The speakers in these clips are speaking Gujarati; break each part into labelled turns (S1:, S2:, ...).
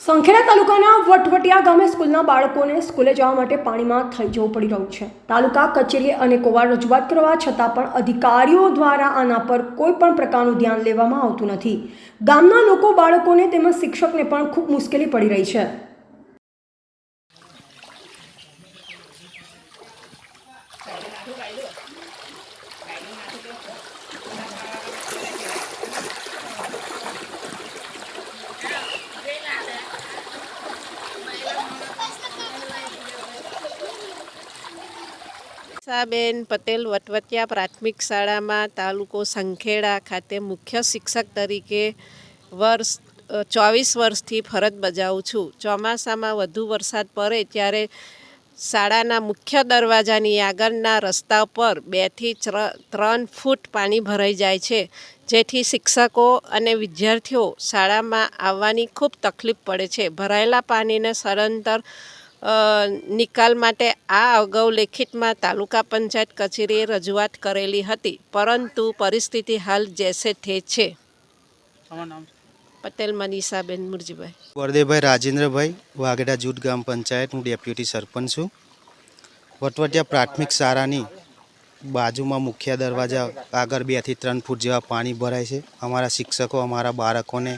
S1: સંખેડા તાલુકાના વટવટિયા ગામે સ્કૂલના બાળકોને સ્કૂલે જવા માટે પાણીમાં થઈ જવું પડી રહ્યું છે. તાલુકા કચેરીએ અનેકોવાર રજૂઆત કરવા છતાં પણ અધિકારીઓ દ્વારા આના પર કોઈ પણ પ્રકારનું ધ્યાન લેવામાં આવતું નથી. ગામના લોકો બાળકોને તેમજ શિક્ષકને પણ ખૂબ મુશ્કેલી પડી રહી છે.
S2: સાબેન પટેલ વટવટિયા પ્રાથમિક શાળામાં તાલુકો સંખેડા ખાતે મુખ્ય શિક્ષક તરીકે વર્ષ ચોવીસ વર્ષથી ફરજ બજાવું છું. ચોમાસામાં વધુ વરસાદ પડે ત્યારે શાળાના મુખ્ય દરવાજાની આગળના રસ્તા પર બેથી ત્ર- ત્રણ ફૂટ પાણી ભરાઈ જાય છે, જેથી શિક્ષકો અને વિદ્યાર્થીઓ શાળામાં આવવાની ખૂબ તકલીફ પડે છે. ભરાયેલા પાણીને સદંતર નિકાલ માટે આ અગાઉ લેખિતમાં તાલુકા પંચાયત કચેરીએ રજૂઆત કરેલી હતી પરંતુ પરિસ્થિતિ હાલ જેસે થે છે. પટેલ મનીષાબેન મુરજીભાઈ.
S3: વરદેભાઈ રાજેન્દ્રભાઈ વાગડા જૂથ ગ્રામ પંચાયત હું ડેપ્યુટી સરપંચ છું. વટવટિયા પ્રાથમિક શાળાની બાજુમાં મુખ્ય દરવાજા આગળ બેથી ત્રણ ફૂટ જેવા પાણી ભરાય છે. અમારા શિક્ષકો અમારા બાળકોને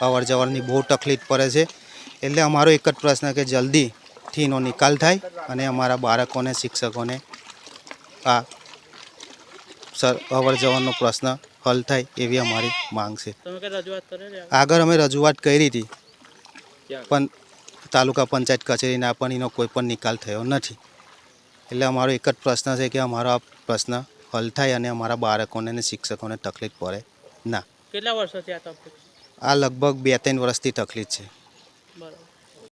S3: અવર જવરની બહુ તકલીફ પડે છે. એટલે અમારો એક જ પ્રશ્ન કે જલ્દીથી એનો નિકાલ થાય અને અમારા બાળકોને શિક્ષકોને આ સર અવર જવરનો પ્રશ્ન હલ થાય એવી અમારી માંગ છે.
S4: આગળ?
S3: આગળ અમે રજૂઆત કરી હતી પણ તાલુકા પંચાયત કચેરીના પણ એનો કોઈ પણ નિકાલ થયો નથી. એટલે અમારો એક જ પ્રશ્ન છે કે અમારો આ પ્રશ્ન હલ થાય અને અમારા બાળકોને અને શિક્ષકોને તકલીફ પડે ના.
S4: કેટલા વર્ષોથી આ તકલીફ
S3: આ લગભગ બે ત્રણ વર્ષથી તકલીફ છે.
S4: બરાબર.